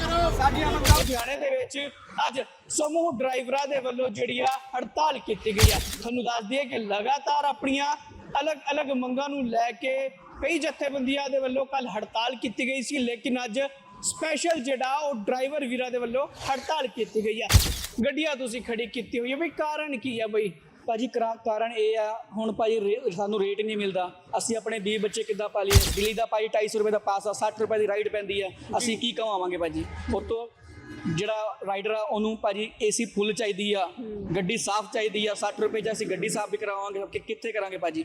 ਲੁਧਿਆਣੇ ਦੇ ਵਿੱਚ ਅੱਜ ਸਮੂਹ ਡਰਾਈਵਰਾਂ ਦੇ ਵੱਲੋਂ ਜਿਹੜੀ ਆ ਹੜਤਾਲ ਕੀਤੀ ਗਈ ਆ, ਤੁਹਾਨੂੰ ਦੱਸ ਦਈਏ ਕਿ ਲਗਾਤਾਰ ਆਪਣੀਆਂ ਅਲੱਗ-ਅਲੱਗ ਮੰਗਾਂ ਨੂੰ ਲੈ ਕੇ ਕਈ ਜਥੇਬੰਦੀਆਂ ਦੇ ਵੱਲੋਂ ਕੱਲ ਹੜਤਾਲ ਕੀਤੀ ਗਈ ਸੀ, ਲੇਕਿਨ ਅੱਜ ਸਪੈਸ਼ਲ ਜਿਹੜਾ ਉਹ ਡਰਾਈਵਰ ਵੀਰਾਂ ਦੇ ਵੱਲੋਂ ਹੜਤਾਲ ਕੀਤੀ ਗਈ ਆ। ਗੱਡੀਆਂ ਤੁਸੀਂ ਖੜੀ ਕੀਤੀ ਹੋਈ ਹੈ ਬਈ ਕਾਰਨ ਕੀ ਆ ਬਈ? ਭਾਜੀ, ਕਰਾ- ਕਾਰਨ ਇਹ ਆ, ਹੁਣ ਭਾਜੀ ਰੇ- ਸਾਨੂੰ ਰੇਟ ਨਹੀਂ ਮਿਲਦਾ। ਅਸੀਂ ਆਪਣੇ 20 ਬੱਚੇ ਕਿੱਦਾਂ ਪਾਲੀਏ ਦਿੱਲੀ ਦਾ ਭਾਜੀ 250 ਰੁਪਏ ਦਾ ਪਾਸ ਆ 60 ਰੁਪਏ ਦੀ ਰਾਈਡ ਪੈਂਦੀ ਆ। ਅਸੀਂ ਕੀ ਕਮਾਵਾਂਗੇ ਭਾਜੀ? ਉਹ ਤੋਂ ਜਿਹੜਾ ਰਾਈਡਰ ਆ, ਉਹਨੂੰ ਭਾਜੀ ਏਸੀ ਫੁੱਲ ਚਾਹੀਦੀ ਆ, ਗੱਡੀ ਸਾਫ਼ ਚਾਹੀਦੀ ਆ 60 ਰੁਪਏ ਚ ਅਸੀਂ ਗੱਡੀ ਸਾਫ਼ ਵੀ ਕਰਾਵਾਂਗੇ, ਕਿ ਕਿੱਥੇ ਕਰਾਂਗੇ ਭਾਜੀ?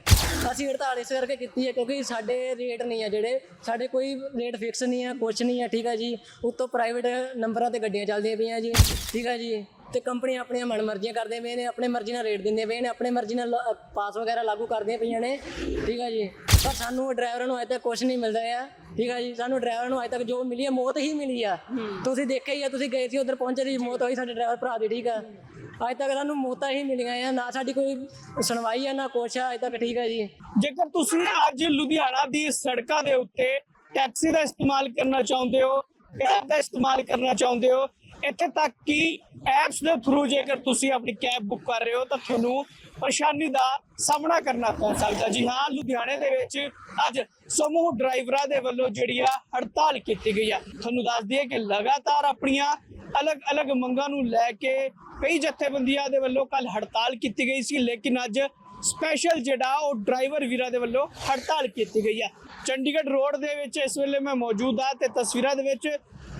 ਅਸੀਂ ਹੜਤਾਲ ਇਸ ਕਰਕੇ ਕੀਤੀ ਹੈ ਕਿਉਂਕਿ ਸਾਡੇ ਰੇਟ ਨਹੀਂ ਹੈ ਜਿਹੜੇ। ਸਾਡੇ ਕੋਈ ਰੇਟ ਫਿਕਸ ਨਹੀਂ ਹੈ ਕੁਛ ਨਹੀਂ ਹੈ ਠੀਕ ਹੈ ਜੀ। ਉੱਤੋਂ ਪ੍ਰਾਈਵੇਟ ਨੰਬਰਾਂ ਤੇ ਗੱਡੀਆਂ ਚੱਲਦੀਆਂ ਪਈਆਂ ਜੀ, ਠੀਕ ਹੈ ਜੀ। ਤੇ ਕੰਪਨੀਆਂ ਆਪਣੀਆਂ ਮਨਮਰਜ਼ੀਆਂ ਕਰਦੇ ਪਏ ਨੇ, ਆਪਣੇ ਮਰਜ਼ੀ ਨਾਲ ਰੇਟ ਦਿੰਦੇ ਪਏ ਨੇ, ਆਪਣੇ ਮਰਜ਼ੀ ਨਾਲ ਲ- ਪਾਸ ਵਗੈਰਾ ਲਾਗੂ ਕਰਦੀਆਂ ਪਈਆਂ ਨੇ, ਠੀਕ ਆ ਜੀ। ਪਰ ਸਾਨੂੰ ਡਰਾਈਵਰਾਂ ਨੂੰ ਅਜੇ ਤੱਕ ਕੁਛ ਨਹੀਂ ਮਿਲਦਾ ਆ ਠੀਕ ਆ ਜੀ। ਸਾਨੂੰ ਡਰਾਈਵਰਾਂ ਨੂੰ ਅਜੇ ਤੱਕ ਜੋ ਮਿਲੀ ਹੈ ਮੌਤ ਹੀ ਮਿਲੀ ਆ। ਤੁਸੀਂ ਦੇਖਿਆ ਹੀ ਆ, ਤੁਸੀਂ ਗਏ ਸੀ, ਉਧਰ ਪਹੁੰਚੇ ਸੀ, ਮੌਤ ਹੋਈ ਸਾਡੇ ਡਰਾਈਵਰ ਭਰਾ ਦੀ, ਠੀਕ ਆ। ਅੱਜ ਤੱਕ ਸਾਨੂੰ ਮੌਤਾਂ ਹੀ ਮਿਲੀਆਂ ਆ, ਨਾ ਸਾਡੀ ਕੋਈ ਸੁਣਵਾਈ ਆ, ਨਾ ਕੁਛ ਆ, ਅਜੇ ਤੱਕ ਠੀਕ ਆ ਜੀ। ਜੇਕਰ ਤੁਸੀਂ ਅੱਜ ਲੁਧਿਆਣਾ ਦੀ ਸੜਕਾਂ ਦੇ ਉੱਤੇ ਟੈਕਸੀ ਦਾ ਇਸਤੇਮਾਲ ਕਰਨਾ ਚਾਹੁੰਦੇ ਹੋ ਕੈਬ ਦਾ ਇਸਤੇਮਾਲ ਕਰਨਾ ਚਾਹੁੰਦੇ ਹੋ ਇੱਥੇ ਤੱਕ ਕਿ ਐਪਸ ਦੇ ਥਰੂ ਜੇਕਰ ਤੁਸੀਂ ਆਪਣੀ ਕੈਬ ਬੁੱਕ ਕਰ ਰਹੇ ਹੋ ਤਾਂ ਤੁਹਾਨੂੰ ਪਰੇਸ਼ਾਨੀ ਦਾ ਸਾਹਮਣਾ ਕਰਨਾ ਪੈ ਸਕਦਾ। ਜੀ ਹਾਂ, ਲੁਧਿਆਣੇ ਦੇ ਵਿੱਚ ਅੱਜ ਸਮੂਹ ਡਰਾਈਵਰਾਂ ਦੇ ਵੱਲੋਂ ਜਿਹੜੀ ਆ ਹੜਤਾਲ ਕੀਤੀ ਗਈ ਆ। ਤੁਹਾਨੂੰ ਦੱਸ ਦਈਏ ਕਿ ਲਗਾਤਾਰ ਆਪਣੀਆਂ ਅਲੱਗ-ਅਲੱਗ ਮੰਗਾਂ ਨੂੰ ਲੈ ਕੇ ਕਈ ਜਥੇਬੰਦੀਆਂ ਦੇ ਵੱਲੋਂ ਕੱਲ ਹੜਤਾਲ ਕੀਤੀ ਗਈ ਸੀ, ਲੇਕਿਨ ਅੱਜ ਸਪੈਸ਼ਲ ਜਿਹੜਾ ਉਹ ਡਰਾਈਵਰ ਵੀਰਾਂ ਦੇ ਵੱਲੋਂ ਹੜਤਾਲ ਕੀਤੀ ਗਈ ਆ। ਚੰਡੀਗੜ੍ਹ ਰੋਡ ਦੇ ਵਿੱਚ ਇਸ ਵੇਲੇ ਮੈਂ ਮੌਜੂਦ ਆ ਤੇ ਤਸਵੀਰਾਂ ਦੇ ਵਿੱਚ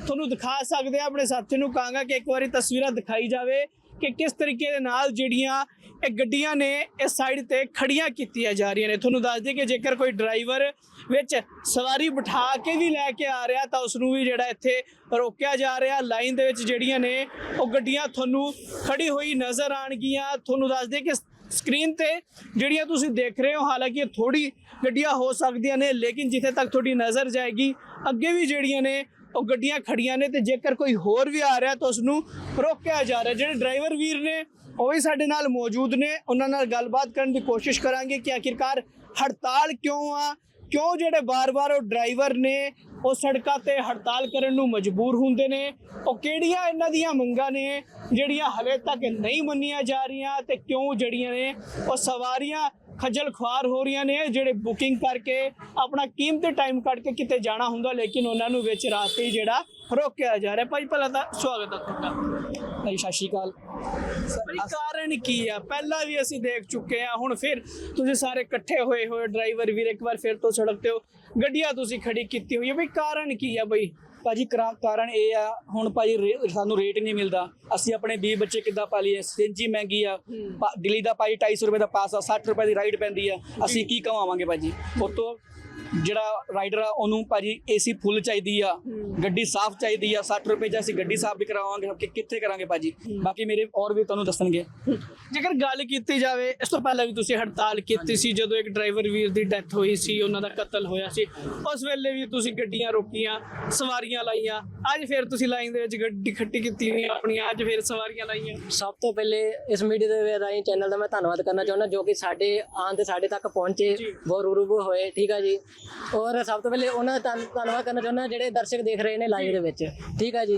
ਤੁਹਾਨੂੰ ਦਿਖਾ ਸਕਦੇ ਆ ਆਪਣੇ ਸਾਥੀ ਨੂੰ ਕਹਾਂਗਾ ਕਿ ਇੱਕ ਵਾਰੀ ਤਸਵੀਰਾਂ ਦਿਖਾਈ ਜਾਵੇ ਕਿ ਕਿਸ ਤਰੀਕੇ ਦੇ ਨਾਲ ਜਿਹੜੀਆਂ ਇਹ ਗੱਡੀਆਂ ਨੇ ਇਸ ਸਾਈਡ ਤੇ ਖੜੀਆਂ ਕੀਤੀਆਂ ਜਾ ਰਹੀਆਂ ਨੇ। ਤੁਹਾਨੂੰ ਦੱਸ ਦਈਏ ਕਿ ਜੇਕਰ ਕੋਈ ਡਰਾਈਵਰ ਵਿੱਚ ਸਵਾਰੀ ਬਿਠਾ ਕੇ ਵੀ ਲੈ ਕੇ ਆ ਰਿਹਾ, ਤਾਂ ਉਸ ਨੂੰ ਵੀ ਜਿਹੜਾ ਇੱਥੇ ਰੋਕਿਆ ਜਾ ਰਿਹਾ। ਲਾਈਨ ਦੇ ਵਿੱਚ ਜਿਹੜੀਆਂ ਨੇ, ਉਹ ਗੱਡੀਆਂ ਤੁਹਾਨੂੰ ਖੜੀ ਹੋਈ ਨਜ਼ਰ ਆਣਗੀਆਂ ਤੁਹਾਨੂੰ ਦੱਸ ਦਈਏ ਕਿ ਸਕਰੀਨ ਤੇ ਜਿਹੜੀਆਂ ਤੁਸੀਂ ਦੇਖ ਰਹੇ ਹੋ, ਹਾਲਾਂਕਿ ਇਹ ਥੋੜੀ ਗੱਡੀਆਂ ਹੋ ਸਕਦੀਆਂ ਨੇ, ਲੇਕਿਨ ਜਿੱਥੇ ਤੱਕ ਤੁਹਾਡੀ ਨਜ਼ਰ ਜਾਏਗੀ, ਅੱਗੇ ਵੀ ਜਿਹੜੀਆਂ ਨੇ ਉਹ ਗੱਡੀਆਂ ਖੜੀਆਂ ਨੇ ਤੇ ਜੇਕਰ ਕੋਈ ਹੋਰ ਵੀ ਆ ਰਿਹਾ ਤਾਂ ਉਸ ਨੂੰ ਰੋਕਿਆ ਜਾ ਰਿਹਾ। ਜਿਹੜੇ ਡਰਾਈਵਰ ਵੀਰ ਨੇ, ਉਹ ਵੀ ਸਾਡੇ ਨਾਲ ਮੌਜੂਦ ਨੇ। ਉਹਨਾਂ ਨਾਲ ਗੱਲਬਾਤ ਕਰਨ ਦੀ ਕੋਸ਼ਿਸ਼ ਕਰਾਂਗੇ ਕਿ ਆਖਿਰਕਾਰ ਹੜਤਾਲ ਕਿਉਂ ਆ? ਕਿਉਂ ਜਿਹੜੇ ਬਾਰ-ਬਾਰ ਉਹ ਡਰਾਈਵਰ ਨੇ, ਉਹ ਸੜਕਾਂ ਤੇ ਹੜਤਾਲ ਕਰਨ ਨੂੰ ਮਜਬੂਰ ਹੁੰਦੇ ਨੇ? ਉਹ ਕਿਹੜੀਆਂ ਇਹਨਾਂ ਦੀਆਂ ਮੰਗਾਂ ਨੇ, ਜਿਹੜੀਆਂ ਹਲੇ ਤੱਕ ਨਹੀਂ ਮੰਨੀਆਂ ਜਾ ਰਹੀਆਂ ਤੇ ਕਿਉਂ ਜਿਹੜੀਆਂ ਨੇ, ਉਹ ਸਵਾਰੀਆਂ ਖੱਜਲ ਖੁਆਰ ਹੋ ਰਹੀਆਂ ਨੇ ਜਿਹੜੇ ਬੁਕਿੰਗ ਕਰਕੇ ਆਪਣਾ ਕੀਮਤੀ ਟਾਈਮ ਕੱਢ ਕੇ ਕਿਤੇ ਜਾਣਾ ਹੁੰਦਾ ਲੇਕਿਨ ਉਹਨਾਂ ਨੂੰ ਵਿੱਚ ਰਾਤ ਹੀ ਜਿਹੜਾ ਰੋਕਿਆ ਜਾ ਰਿਹਾ। ਭਾਈ ਪਹਿਲਾਂ ਤਾਂ ਸਵਾਗਤ ਹੈ ਤੁਹਾਡਾ। ਭਾਜੀ ਸਤਿ ਸ਼੍ਰੀ ਅਕਾਲ। ਭਾਈ ਕਾਰਨ ਕੀ ਆ? ਪਹਿਲਾਂ ਵੀ ਅਸੀਂ ਦੇਖ ਚੁੱਕੇ ਆ ਹੁਣ ਫਿਰ ਤੁਸੀਂ ਸਾਰੇ ਇਕੱਠੇ ਹੋਏ ਹੋਏ ਡਰਾਈਵਰ ਵੀਰ ਇੱਕ ਵਾਰ ਫਿਰ ਤੋਂ ਸੜਕ ਤੇ ਹੋ। ਗੱਡੀਆਂ ਤੁਸੀਂ ਖੜੀ ਕੀਤੀ ਹੋਈ ਹੈ ਬਈ ਕਾਰਨ ਕੀ ਆ ਬਈ ਭਾਜੀ ਕਰਾ- ਕਾਰਨ ਇਹ ਆ ਹੁਣ ਭਾਜੀ ਰੇ- ਸਾਨੂੰ ਰੇਟ ਨਹੀਂ ਮਿਲਦਾ। ਅਸੀਂ ਆਪਣੇ 20 ਬੱਚੇ ਕਿੱਦਾਂ ਪਾਲੀਏ ਸਿੰਜੀ ਮਹਿੰਗੀ ਆ। ਪਾ- ਦਿੱਲੀ ਦਾ ਭਾਜੀ 250 ਰੁਪਏ ਦਾ ਪਾਸ ਆ 60 ਰੁਪਏ ਦੀ ਰਾਈਡ ਪੈਂਦੀ ਆ। ਅਸੀਂ ਕੀ ਕਮਾਵਾਂਗੇ ਭਾਜੀ? ਉਹ ਤੋਂ ਜਿਹੜਾ ਰਾਈਡਰ ਆ ਉਹਨੂੰ ਭਾਜੀ ਏਸੀ ਫੁੱਲ ਚਾਹੀਦੀ ਆ। ਗੱਡੀ ਸਾਫ਼ ਚਾਹੀਦੀ ਆ 60 ਰੁਪਏ ਚ ਅਸੀਂ ਗੱਡੀ ਸਾਫ਼ ਵੀ ਕਰਾਵਾਂਗੇ ਕਿ ਕਿੱਥੇ ਕਰਾਂਗੇ ਭਾਜੀ? ਬਾਕੀ ਮੇਰੇ ਔਰ ਵੀ ਤੁਹਾਨੂੰ ਦੱਸਣਗੇ। ਜੇਕਰ ਗੱਲ ਕੀਤੀ ਜਾਵੇ ਇਸ ਤੋਂ ਪਹਿਲਾਂ ਵੀ ਤੁਸੀਂ ਹੜਤਾਲ ਕੀਤੀ ਸੀ ਜਦੋਂ ਇੱਕ ਡਰਾਈਵਰ ਵੀਰ ਦੀ ਡੈਥ ਹੋਈ ਸੀ ਉਹਨਾਂ ਦਾ ਕਤਲ ਹੋਇਆ ਸੀ ਉਸ ਵੇਲੇ ਵੀ ਤੁਸੀਂ ਗੱਡੀਆਂ ਰੋਕੀਆਂ ਸਵਾਰੀਆਂ ਲਾਈਆਂ। ਅੱਜ ਫਿਰ ਤੁਸੀਂ ਲਾਈਨ ਦੇ ਵਿੱਚ ਗੱਡੀ ਖੱਟੀ ਕੀਤੀ ਹੋਈ ਆਪਣੀ ਅੱਜ ਫਿਰ ਸਵਾਰੀਆਂ ਲਾਈਆਂ। ਸਭ ਤੋਂ ਪਹਿਲੇ ਇਸ ਮੀਡੀਆ ਦੇ ਰਾਹੀਂ ਚੈਨਲ ਦਾ ਮੈਂ ਧੰਨਵਾਦ ਕਰਨਾ ਚਾਹੁੰਦਾ ਜੋ ਕਿ ਸਾਡੇ ਆਉਣ ਤੇ ਸਾਡੇ ਤੱਕ ਪਹੁੰਚੇ ਬਹੁਤ ਰੂਬਰੂ ਹੋਏ ਠੀਕ ਆ ਜੀ। ਔਰ ਸਭ ਤੋਂ ਪਹਿਲੇ ਉਹਨਾਂ ਦਾ ਧੰਨ- ਧੰਨਵਾਦ ਕਰਨਾ ਚਾਹੁੰਦਾ ਜਿਹੜੇ ਦਰਸ਼ਕ ਦੇਖ ਰਹੇ ਨੇ ਲਾਈਵ ਦੇ ਵਿੱਚ। ਠੀਕ ਆ ਜੀ?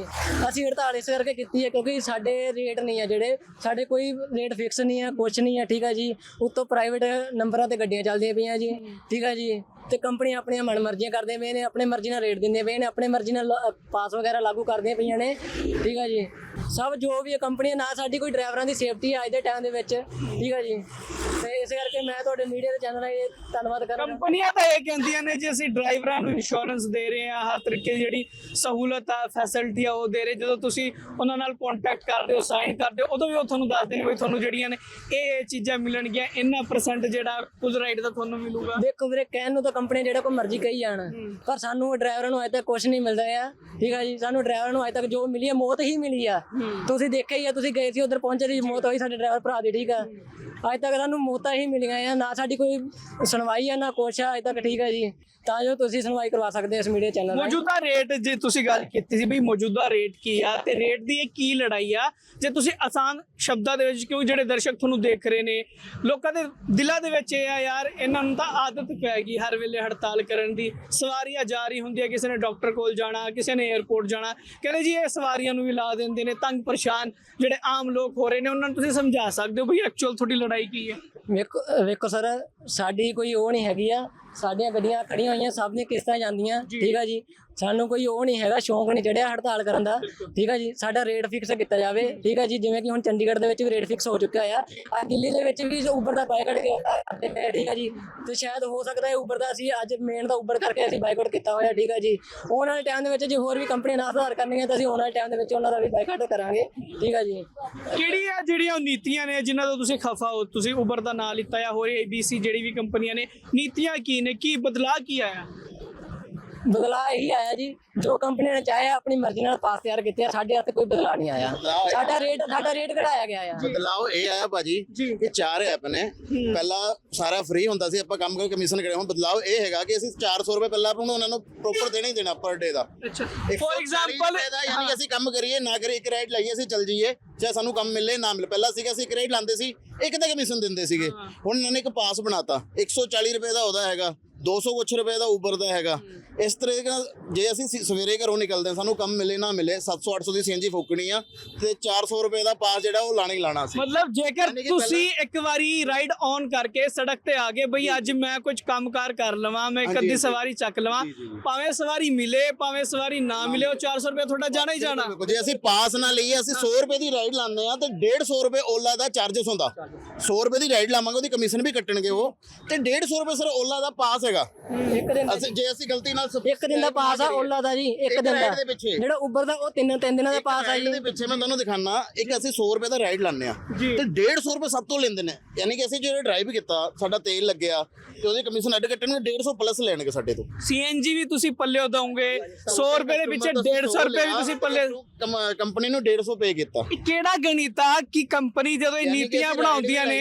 ਅਸੀਂ ਹੜਤਾਲ ਇਸ ਕਰਕੇ ਕੀਤੀ ਹੈ ਕਿਉਂਕਿ ਸਾਡੇ ਰੇਟ ਨਹੀਂ ਆ ਜਿਹੜੇ ਸਾਡੇ ਕੋਈ ਰੇਟ ਫਿਕਸ ਨਹੀਂ ਆ ਕੁਛ ਨਹੀਂ ਆ ਠੀਕ ਆ ਜੀ? ਉੱਤੋਂ ਪ੍ਰਾਈਵੇਟ ਨੰਬਰਾਂ ਤੇ ਗੱਡੀਆਂ ਚੱਲਦੀਆਂ ਪਈਆਂ ਜੀ। ਠੀਕ ਆ ਜੀ? ਤੇ ਕੰਪਨੀਆਂ ਆਪਣੀਆਂ ਮਨਮਰਜ਼ੀਆਂ ਕਰਦੇ ਪਏ ਨੇ ਆਪਣੇ ਮਰਜ਼ੀ ਨਾਲ ਰੇਟ ਦਿੰਦੇ ਪਏ ਨੇ ਆਪਣੇ ਮਰਜ਼ੀ ਨਾਲ ਪਾਸ ਵਗੈਰਾ ਲਾਗੂ ਕਰਦੀਆਂ ਪਈਆਂ ਨੇ। ਠੀਕ ਆ ਜੀ? ਸਭ ਜੋ ਵੀ ਇਹ ਕੰਪਨੀਆਂ ਨਾ ਸਾਡੀ ਕੋਈ ਡਰਾਈਵਰਾਂ ਦੀ ਸੇਫਟੀ ਹੈ ਅੱਜ ਦੇ ਟਾਈਮ ਦੇ ਵਿੱਚ। ਠੀਕ ਆ ਜੀ? ਤੇ ਇਸ ਕਰਕੇ ਮੈਂ ਤੁਹਾਡੇ ਮੀਡੀਆ ਦੇ ਚੈਨਲ ਰਾਹੀਂ ਧੰਨਵਾਦ ਕਰਾਂਗਾ ਕੰਪਨੀਆਂ ਤਾਂ ਇਹ ਕਹਿੰਦੀਆਂ ਨੇ ਜੇ ਅਸੀਂ ਡਰਾਈਵਰਾਂ ਨੂੰ ਇੰਸ਼ੋਰੈਂਸ ਦੇ ਰਹੇ ਹਾਂ ਹਰ ਤਰੀਕੇ ਦੀ ਜਿਹੜੀ ਸਹੂਲਤ ਆ ਫੈਸਿਲਿਟੀ ਆ ਉਹ ਦੇ ਰਹੇ। ਜਦੋਂ ਤੁਸੀਂ ਉਹਨਾਂ ਨਾਲ ਕੰਟੈਕਟ ਕਰਦੇ ਹੋ ਸਾਈਨ ਕਰਦੇ ਹੋ ਉਦੋਂ ਵੀ ਉਹ ਤੁਹਾਨੂੰ ਦੱਸਦੇ ਨੇ ਵੀ ਤੁਹਾਨੂੰ ਜਿਹੜੀਆਂ ਨੇ ਇਹ ਇਹ ਚੀਜ਼ਾਂ ਮਿਲਣਗੀਆਂ। ਇੰਨਾ ਪਰਸੈਂਟ ਜਿਹੜਾ ਕੁਝ ਰਾਈਡ ਦਾ ਤੁਹਾਨੂੰ ਮਿਲੂਗਾ। ਦੇਖੋ ਵੀਰੇ ਕਹਿਣ ਨੂੰ ਤਾਂ ਕੰਪਨੀ ਜਿਹੜਾ ਕੋਈ ਮਰਜ਼ੀ ਕਹੀ ਜਾਣ। ਪਰ ਸਾਨੂੰ ਡਰਾਈਵਰਾਂ ਨੂੰ ਅਜੇ ਤੱਕ ਕੁਝ ਨਹੀਂ ਮਿਲਦਾ ਆ। ਠੀਕ ਆ ਜੀ? ਸਾਨੂੰ ਡਰਾਈਵਰਾਂ ਨੂੰ ਅਜੇ ਤੱਕ ਜੋ ਮਿਲੀ ਹੈ ਮੌਤ ਹੀ ਮਿਲੀ ਆ। ਤੁਸੀਂ ਦੇਖਿਆ ਹੀ ਆ ਤੁਸੀਂ ਗਏ ਸੀ ਉਧਰ ਪਹੁੰਚੇ ਸੀ ਮੌਤ ਹੋਈ ਸਾਡੇ ਡਰਾਈਵਰ ਭਰਾ ਦੀ ਠੀਕ ਆ? ਅੱਜ ਤੱਕ ਸਾਨੂੰ ਮੌਤਾਂ ਹੀ ਮਿਲੀਆਂ ਆ। ਨਾ ਸਾਡੀ ਕੋਈ ਸੁਣਵਾਈ ਆ ਨਾ ਕੁਛ ਆ ਅਜੇ ਤੱਕ ਠੀਕ ਆ ਜੀ। ਤਾਂ ਜੋ ਤੁਸੀਂ ਸੁਣਵਾਈ ਕਰਵਾ ਸਕਦੇ ਹੋ ਇਸ ਮੀਡੀਆ ਚੈਨਲ ਮੌਜੂਦਾ ਰੇਟ ਜੇ ਤੁਸੀਂ ਗੱਲ ਕੀਤੀ ਸੀ ਵੀ ਮੌਜੂਦਾ ਰੇਟ ਕੀ ਆ ਤੇ ਰੇਟ ਦੀ ਇਹ ਕੀ ਲੜਾਈ ਆ? ਜੇ ਤੁਸੀਂ ਆਸਾਨ ਸ਼ਬਦਾਂ ਦੇ ਵਿੱਚ ਕਿਉਂ ਜਿਹੜੇ ਦਰਸ਼ਕ ਤੁਹਾਨੂੰ ਦੇਖ ਰਹੇ ਨੇ ਲੋਕਾਂ ਦੇ ਦਿਲਾਂ ਦੇ ਵਿੱਚ ਇਹ ਆ ਯਾਰ ਇਹਨਾਂ ਨੂੰ ਤਾਂ ਆਦਤ ਪੈ ਗਈ ਹਰ ਵੇਲੇ। ਹੜਤਾਲ ਕਰਨ ਦੀ ਸਵਾਰੀਆਂ ਜਾ ਰਹੀ ਹੁੰਦੀਆਂ, ਕਿਸੇ ਨੇ ਡਾਕਟਰ ਕੋਲ ਜਾਣਾ, ਕਿਸੇ ਨੇ 에ਅਰਪੋਰਟ ਜਾਣਾ। ਕਹਿੰਦੇ ਜੀ, ਇਹ ਸਵਾਰੀਆਂ ਨੂੰ ਵੀ ਲਾ ਦਿੰਦੇ ਨੇ, ਤੰਗ ਪਰੇਸ਼ਾਨ ਜਿਹੜੇ ਆਮ ਲੋਕ ਹੋ ਰਹੇ ਨੇ, ਉਹਨਾਂ ਨੂੰ ਤੁਸੀਂ ਸਮਝਾ ਸਕਦੇ ਹੋ ਵੀ ਐਕਚੁਅਲ ਤੁਹਾਡੀ ਲੜਾਈ ਕੀ ਹੈ? ਵੇਖੋ ਵੇਖੋ ਸਰ, ਸਾਡੀ ਕੋਈ ਉਹ ਨਹੀਂ ਹੈਗੀ ਆ। ਸਾਡੀਆਂ ਗੱਡੀਆਂ ਖੜੀਆਂ ਹੋਈਆਂ ਸਭ ਦੀਆਂ ਕਿਸ਼ਤਾਂ ਜਾਂਦੀਆਂ ਠੀਕ ਆ ਜੀ। ਸਾਨੂੰ ਕੋਈ ਉਹ ਨਹੀਂ ਹੈਗਾ ਸ਼ੌਂਕ ਨਹੀਂ ਚੜਿਆ ਹੜਤਾਲ ਕਰਨ ਦਾ ਠੀਕ ਆ ਜੀ। ਸਾਡਾ ਰੇਟ ਫਿਕਸ ਕੀਤਾ ਜਾਵੇ ਠੀਕ ਆ ਜੀ। ਜਿਵੇਂ ਕਿ ਹੁਣ ਚੰਡੀਗੜ੍ਹ ਦੇ ਵਿੱਚ ਵੀ ਰੇਟ ਫਿਕਸ ਹੋ ਚੁੱਕਾ ਆ ਆ ਦਿੱਲੀ ਦੇ ਵਿੱਚ ਵੀ ਉਬਰ ਦਾ ਬਾਈਕਾਟ ਕਰਦੇ ਪਏ ਠੀਕ ਆ ਜੀ। ਤੇ ਸ਼ਾਇਦ ਹੋ ਸਕਦਾ ਹੈ ਉਬਰ ਦਾ ਅਸੀਂ ਅੱਜ ਮੇਨ ਦਾ ਉਬਰ ਕਰਕੇ ਅਸੀਂ ਬਾਈਕਾਟ ਕੀਤਾ ਹੋਇਆ ਠੀਕ ਆ ਜੀ। ਆਉਣ ਵਾਲੇ ਟਾਈਮ ਦੇ ਵਿੱਚ ਜੇ ਹੋਰ ਵੀ ਕੰਪਨੀਆਂ ਨਾਲ ਸੁਧਾਰ ਕਰਨੀਆਂ ਤਾਂ ਅਸੀਂ ਆਉਣ ਵਾਲੇ ਟਾਈਮ ਦੇ ਵਿੱਚ ਉਹਨਾਂ ਦਾ ਵੀ ਬਾਈਕਾਟ ਕਰਾਂਗੇ ਠੀਕ ਆ ਜੀ। ਕਿਹੜੀਆਂ ਜਿਹੜੀਆਂ ਨੀਤੀਆਂ ਨੇ ਜਿਨ੍ਹਾਂ ਤੋਂ ਤੁਸੀਂ ਖਫਾ ਹੋ? ਤੁਸੀਂ ਉਬਰ ਦਾ ਨਾਂ ਲਿੱਤਾ ਜਾਂ ਹੋਰ ABC ਜਿਹੜੀ ਵੀ ਕੰਪਨੀਆਂ ਨੇ ਨੀਤੀਆਂ ਕੀ ਨੇ ਕੀ ਬਦਲਾਅ ਕੀ ਆਇਆ? ਬਦਲਾਅ ਇਹੀ ਆਇਆ ਜੀ ਜੋ ਕੰਪਨੀ ਨੇ ਚਾਹਿਆ ਆਪਣੀ ਮਰਜ਼ੀ ਨਾਲ ਪਾਸ ਤਿਆਰ ਕੀਤੇ ਆ ਸਾਡੇ ਹੱਥ ਕੋਈ ਬਦਲਾਅ ਨਹੀਂ ਆਇਆ। ਸਾਡਾ ਰੇਟ ਸਾਡਾ ਰੇਟ ਘਟਾਇਆ ਗਿਆ ਆ। ਬਦਲਾਓ ਇਹ ਆਇਆ ਭਾਜੀ ਕਿ ਚਾਰ ਐਪ ਨੇ। ਪਹਿਲਾਂ ਸਾਰਾ ਫ੍ਰੀ ਹੁੰਦਾ ਸੀ ਆਪਾਂ ਕੰਮ ਕਰਕੇ ਕਮਿਸ਼ਨ ਕਰਿਆ। ਹੁਣ ਬਦਲਾਓ ਇਹ ਹੈਗਾ ਕਿ ਅਸੀਂ 400 ਰੁਪਏ ਪਹਿਲਾਂ ਆਪਾਂ ਨੂੰ ਉਹਨਾਂ ਨੂੰ ਪ੍ਰੋਪਰ ਦੇਣਾ ਹੀ ਦੇਣਾ ਪਰ ਡੇ ਦਾ। ਅੱਛਾ। 140 ਫੋਰ ਐਗਜ਼ਾਮਪਲ ਯਾਨੀ ਕਿ ਅਸੀਂ ਕੰਮ ਕਰੀਏ ਨਾ ਕਰੀਏ ਇੱਕ ਰਾਈਡ ਲਾਈਏ ਅਸੀਂ ਚੱਲ ਜਾਈਏ। ਚਾਹੇ ਸਾਨੂੰ ਕੰਮ ਮਿਲੇ ਨਾ ਮਿਲੇ। ਪਹਿਲਾਂ ਸੀਗਾ ਅਸੀਂ ਇੱਕ ਰਾਈਡ ਲਾਉਂਦੇ ਸੀ ਇੱਕ ਤੇ ਕਮਿਸ਼ਨ ਦਿੰਦੇ ਸੀਗੇ। ਹੁਣ ਇਹਨਾਂ ਨੇ ਇੱਕ ਪਾਸ ਬਣਾਤਾ। 140 ਰੁਪਏ ਦਾ ਉਹਦਾ ਹੈਗਾ 200 ਕੁਛ ਰੁਪਏ ਦਾ ਉਬਰ ਦਾ ਹੈਗਾ। ਇਸ ਤਰ੍ਹਾਂ ਜੇ ਅਸੀਂ ਸ- ਸਵੇਰੇ ਘਰੋਂ ਨਿਕਲਦੇ ਹਾਂ ਸਾਨੂੰ ਕੰਮ ਮਿਲੇ ਨਾ ਮਿਲੇ 700 800 ਦੀ ਸੀਐਨਜੀ ਫੂਕਣੀ ਆ ਤੇ 400 ਰੁਪਏ ਦਾ ਪਾਸ ਜਿਹੜਾ ਉਹ ਲਾਣਾ ਹੀ ਲਾਣਾ ਸੀ। ਮਤਲਬ ਜੇਕਰ ਯਾਨੀ ਕਿ ਤੁਸੀਂ ਇੱਕ ਵਾਰੀ ਰਾਈਡ ਔਨ ਕਰਕੇ ਸੜਕ ਤੇ ਆ ਗਏ ਬਈ ਅੱਜ ਮੈਂ ਕੁਝ ਕੰਮਕਾਰ ਕਰ ਲਵਾਂ ਮੈਂ ਇੱਕ ਹਾਂਜੀ, ਅੱਧੀ ਹਾਂਜੀ। ਸਵਾਰੀ ਚੱਕ ਲਵਾਂ ਭਾਵੇਂ ਸਵਾਰੀ ਮਿਲੇ ਭਾਵੇਂ ਸਵਾਰੀ ਨਾ ਮਿਲੇ ਉਹ 400 ਰੁਪਏ ਤੁਹਾਡਾ ਜਾਣਾ ਹੀ ਜਾਣਾ। ਬਿਲਕੁਲ, ਜੇ ਅਸੀਂ ਪਾਸ ਨਾ ਲਈਏ ਅਸੀਂ 100 ਰੁਪਏ ਦੀ ਰਾਈਡ ਲਾਉਂਦੇ ਆ ਤੇ 150 ਰੁਪਏ ਓਲਾ ਦਾ ਚਾਰजेस ਹੁੰਦਾ। 100 ਰੁਪਏ ਦੀ ਰਾਈਡ ਲਾਵਾਂਗੇ ਉਹਦੀ ਕਮਿਸ਼ਨ ਵੀ ਕੱਟਣਗੇ ਉਹ। ਤੇ 150 ਰੁਪਏ ਸਰ ਓਲਾ ਦਾ ਪਾਸ ਹੈਗਾ। ਇੱਕ ਦਿਨ ਅਸੀਂ ਜੇ ਅਸੀਂ ਗਲਤੀ ਨਾਲ ਇੱਕ ਦਿਨ ਦਾ ਪਾਸ ਆ ਓਲਾ ਦਾ ਜੀ ਇੱਕ ਦਿਨ ਦਾ। ਜਿਹੜਾ ਉਬਰ ਦਾ ਉਹ ਤਿੰਨ ਤਿੰਨ ਦਿਨਾਂ ਦਾ ਪਾਸ ਆ ਜੀ। ਦੇ ਪਿੱਛੇ ਮੈਂ ਤੁਹਾਨੂੰ ਦਿਖਾਣਾ ਇੱਕ ਅਸੀਂ 100 ਰੁਪਏ ਦਾ ਰਾਈਡ ਲਾਉਂਦੇ ਆ। ਤੇ 150 ਰੁਪਏ ਸਭ ਤੋਂ ਲੈਂਦੇ ਨੇ। ਯਾਨੀ ਕਿ ਅਸੀਂ ਜਿਹੜਾ ਡਰਾਈਵ ਕੀਤਾ ਸਾਡਾ ਤੇਲ ਲੱਗਿਆ ਤੇ ਉਹਦੀ ਕਮਿਸ਼ਨ ਅੱਡ ਕੱਟਣਗੇ 150 ਪਲੱਸ ਲੈਣਗੇ ਸਾਡੇ ਤੋਂ। ਸੀਐਨਜੀ ਵੀ ਤੁਸੀਂ ਪੱਲੇ ਦੋਗੇ 100 ਰੁਪਏ ਦੇ ਪਿੱਛੇ 150 ਰੁਪਏ ਵੀ ਤੁਸੀਂ ਪੱਲੇ ਕੰਪਨੀ ਨੂੰ 150 ਪੇ ਕੀਤਾ। ਇਹ ਕਿਹੜਾ ਗਣਿਤ ਆ ਕਿ ਕੰਪਨੀ ਜਦੋਂ ਇਹ ਨੀਤੀਆਂ ਬਣਾਉਂਦੀਆਂ ਨੇ।